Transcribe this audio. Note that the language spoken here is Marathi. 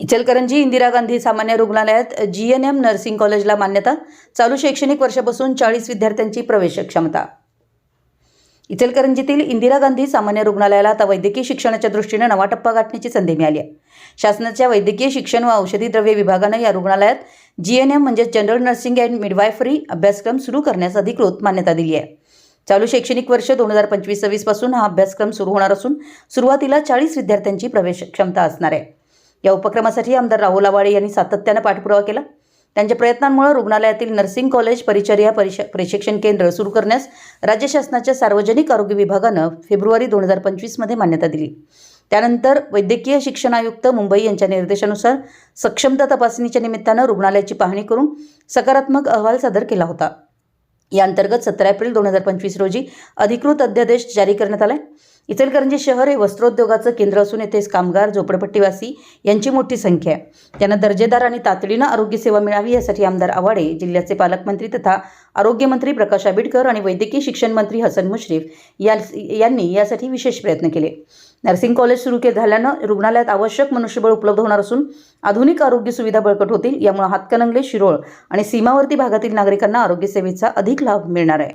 इचलकरंजी इंदिरा गांधी सामान्य रुग्णालयात जी एन एम नर्सिंग कॉलेजला मान्यता चालू शैक्षणिक वर्षापासून चाळीस विद्यार्थ्यांची प्रवेश क्षमता. इचलकरंजीतील इंदिरा गांधी सामान्य रुग्णालयाला आता वैद्यकीय शिक्षणाच्या दृष्टीनं नवा टप्पा गाठण्याची संधी मिळाली आहे. शासनाच्या वैद्यकीय शिक्षण व औषधी द्रव्य विभागानं या रुग्णालयात जी एन एम म्हणजेच जनरल नर्सिंग अँड मिडवायफरी अभ्यासक्रम सुरू करण्यास अधिकृत मान्यता दिली आहे. चालू शैक्षणिक वर्ष दोन हजार पंचवीस सव्वीसपासून हा अभ्यासक्रम सुरू होणार असून सुरुवातीला चाळीस विद्यार्थ्यांची प्रवेश क्षमता असणार आहे. या उपक्रमासाठी आमदार राहुल आवाडे यांनी सातत्यानं पाठपुरावा केला. त्यांच्या प्रयत्नांमुळे रुग्णालयातील नर्सिंग कॉलेज परिचर्या परिश प्रशिक्षण केंद्र सुरू करण्यास राज्य शासनाच्या सार्वजनिक आरोग्य विभागानं फेब्रुवारी दोन हजार पंचवीसमध्ये मान्यता दिली. त्यानंतर वैद्यकीय शिक्षण आयुक्त मुंबई यांच्या निर्देशानुसार सक्षमता तपासणीच्या निमित्तानं रुग्णालयाची पाहणी करून सकारात्मक अहवाल सादर केला होता. या अंतर्गत सतरा एप्रिल दोन हजार पंचवीस रोजी अधिकृत अध्यादेश जारी करण्यात आलाय. इचलकरंजी शहर हे वस्त्रोद्योगाचं केंद्र असून येथेच कामगार झोपडपट्टीवासी यांची मोठी संख्या आहे. त्यांना दर्जेदार आणि तातडीनं आरोग्यसेवा मिळावी यासाठी आमदार आवाडे जिल्ह्याचे पालकमंत्री तथा आरोग्यमंत्री प्रकाश आंबेडकर आणि वैद्यकीय शिक्षण मंत्री हसन मुश्रीफ या यांनी यासाठी विशेष प्रयत्न केले. नर्सिंग कॉलेज सुरू के झाल्यानं रुग्णालयात आवश्यक मनुष्यबळ उपलब्ध होणार असून आधुनिक आरोग्य सुविधा बळकट होतील यामुळे हातकणंगले शिरोळ आणि सीमावर्ती भागातील नागरिकांना आरोग्यसेवेचा अधिक लाभ मिळणार आहे.